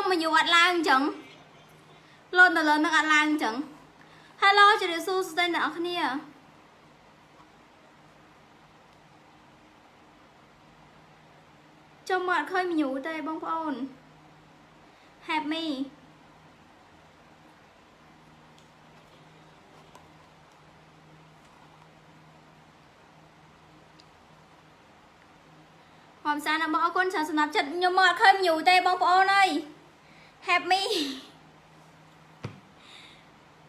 ុំមកយូរអត់ឡើងអញ្ចឹងលូនទៅលើនឹងអត់ឡើងអញ្ចឹង Hello ជម្រាបសួរស្ដីអ្នកនរគ្នាចុំមកអត់ឃើញមញូទេបងប្អូន Help me ហមសានបងអរគុណច្រើនសម្រាប់ចិត្តខ្ញុំមកអត់ឃើញមញូទេបងប្អូនអើយ Help me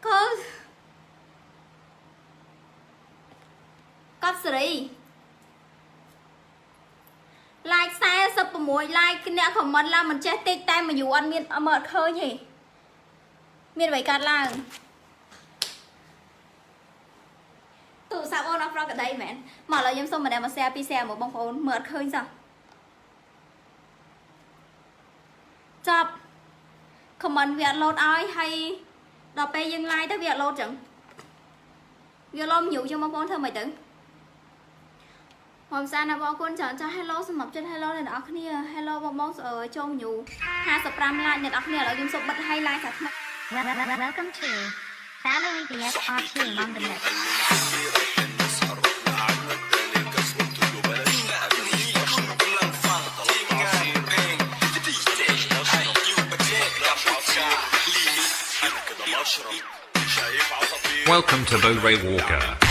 កូកប់សេរី like 46 like អ្នក comment ឡើងមិនចេះតិចតែមួយយូរអត់មានអត់មើលអត់ឃើញទេមានអ្វីកាត់ឡើងទូរស័ព្ទអូនអត់ប្រកក្តីមែនមកឥឡូវខ្ញុំសុំម្ដងមក share ពី share មកបងប្អូនមើលអត់ឃើញសោះចប់ comment វាអត់លោតឲ្យហើយដល់ពេលយើង like ទៅវាអត់លោតចឹងវាលោមញូចឹងបងប្អូនធ្វើមិនទៅខ្ញុំសានបងប្អូនច្រើនចាស់ Hello សម្រាប់ចិត្ត Hello អ្នកនរគ្នា Hello បងបងចូលញូ55 like អ្នកនរគ្នាឥឡូវខ្ញុំសុំបិទ highlight សាថ្មី Welcome to Family DSR Team on Welcome to Bo Ray Walker.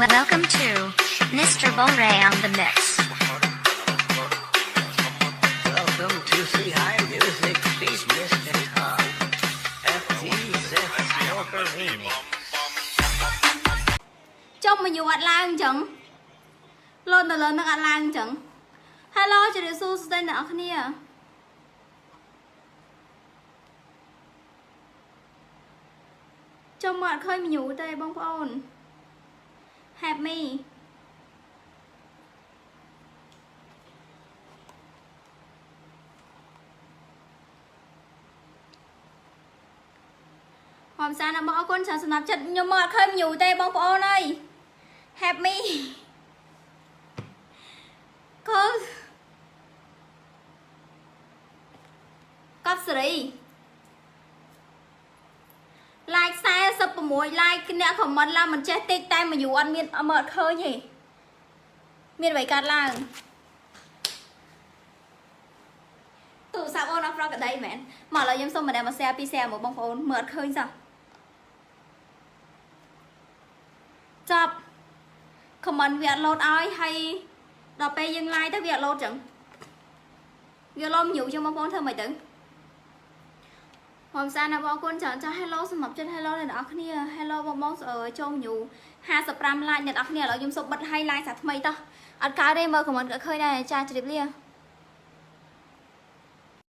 welcome to Mr. Bolray on the mix. Welcome to see high music feed Mr. Tom. FT says Wolverine. ចុះមកយូរអត់ឡើងអញ្ចឹងលូនទៅលើនឹងអត់ឡើងអញ្ចឹង Hello ជម្រាបសួរស្ដីអ្នកនរគ្នាចុះមកអត់ឃើញមញូទេបងប្អូន happy hôm sau nó bỏ con sao snap chật nhưng mà không nhiều tay bóng ôn ơi. Happy con. Cấp sợi 46 like អ្នក comment ឡើងមិនចេះតិចតែមួយយូរអត់មានអត់មើលអត់ឃើញទេមានអ្វីកាត់ឡើងទូរស័ព្ទអូនអត់ប្រកក្តីមែនមកឥឡូវខ្ញុំសុំម្ដងមក share ពី share មកបងប្អូនមើលអត់ឃើញសោះចប់ comment វាអត់លោតឲ្យហើយដល់ពេលយើង like ទៅវាអត់លោតចឹងវាលោមញូចឹងបងប្អូនធ្វើម៉េចទៅ ហមសានបងប្អូនច្រើនចាស់ Hello សម្រាប់ចិត្ត Hello អ្នកនរគ្នា Hello បងបងអើចូលញូ55 like អ្នកនរគ្នាឥឡូវខ្ញុំសុំបិទ highlight សាថ្មីតោះអត់កើតទេមើល comment ក៏ឃើញដែរចាជម្រាបលា